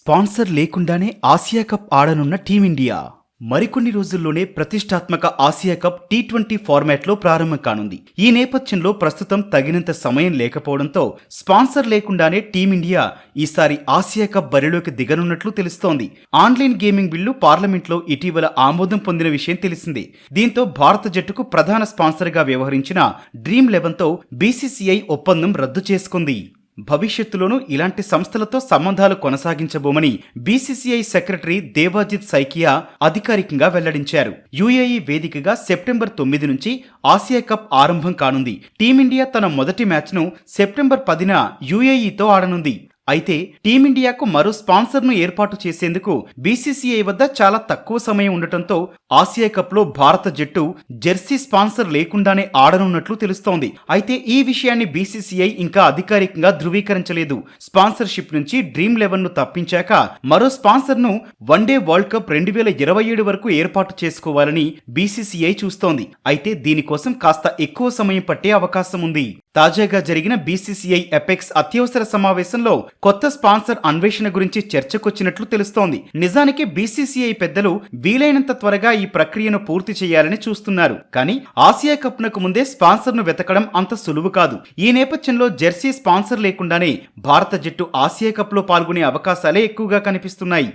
Sponsor లేకుండానే Asia cup ఆడనున్న team India మరికొన్ని రోజుల్లోనే ప్రతిష్టాత్మక ఆసియా కప్ టీ ట్వంటీ ఫార్మాట్లో ప్రారంభం కానుంది. ఈ నేపథ్యంలో ప్రస్తుతం తగినంత సమయం లేకపోవడంతో స్పాన్సర్ లేకుండానే టీమిండియా ఈసారి ఆసియా కప్ బరిలోకి దిగనున్నట్లు తెలుస్తోంది. ఆన్లైన్ గేమింగ్ బిల్లు పార్లమెంట్లో ఇటీవల ఆమోదం పొందిన విషయం తెలిసిందే. దీంతో భారత జట్టుకు ప్రధాన స్పాన్సర్గా వ్యవహరించిన డ్రీమ్ లెవెన్తో బీసీసీఐ ఒప్పందం రద్దు చేసుకుంది. భవిష్యత్తులోనూ ఇలాంటి సంస్థలతో సంబంధాలు కొనసాగించబోమని బీసీసీఐ సెక్రటరీ దేవాజిత్ సైకియా అధికారికంగా వెల్లడించారు. యుఏఈ వేదికగా సెప్టెంబర్ తొమ్మిది నుంచి ఆసియా కప్ ఆరంభం కానుంది. టీమిండియా తన మొదటి మ్యాచ్ను సెప్టెంబర్ పదిన యుఏఈతో ఆడనుంది. అయితే టీమిండియాకు మరో స్పాన్సర్ను ఏర్పాటు చేసేందుకు బీసీసీఐ వద్ద చాలా తక్కువ సమయం ఉండటంతో ఆసియా కప్లో భారత జట్టు జెర్సీ స్పాన్సర్ లేకుండానే ఆడనున్నట్లు తెలుస్తోంది. అయితే ఈ విషయాన్ని బీసీసీఐ ఇంకా అధికారికంగా ధృవీకరించలేదు. స్పాన్సర్షిప్ నుంచి డ్రీమ్ లెవెన్ను తప్పించాక మరో స్పాన్సర్ను వన్డే వరల్డ్ కప్ రెండు వేల ఇరవై ఏడు వరకు ఏర్పాటు చేసుకోవాలని బీసీసీఐ చూస్తోంది. అయితే దీనికోసం కాస్త ఎక్కువ సమయం పట్టే అవకాశం ఉంది. తాజాగా జరిగిన బీసీసీఐ ఎపెక్స్ అత్యవసర సమావేశంలో కొత్త స్పాన్సర్ అన్వేషణ గురించి చర్చకొచ్చినట్లు తెలుస్తోంది. నిజానికి బీసీసీఐ పెద్దలు వీలైనంత త్వరగా ఈ ప్రక్రియను పూర్తి చేయాలని చూస్తున్నారు. కానీ ఆసియా కప్ నకు ముందే స్పాన్సర్ను వెతకడం అంత సులువు కాదు. ఈ నేపథ్యంలో జెర్సీ స్పాన్సర్ లేకుండానే భారత జట్టు ఆసియా కప్లో పాల్గొనే అవకాశాలే ఎక్కువగా కనిపిస్తున్నాయి.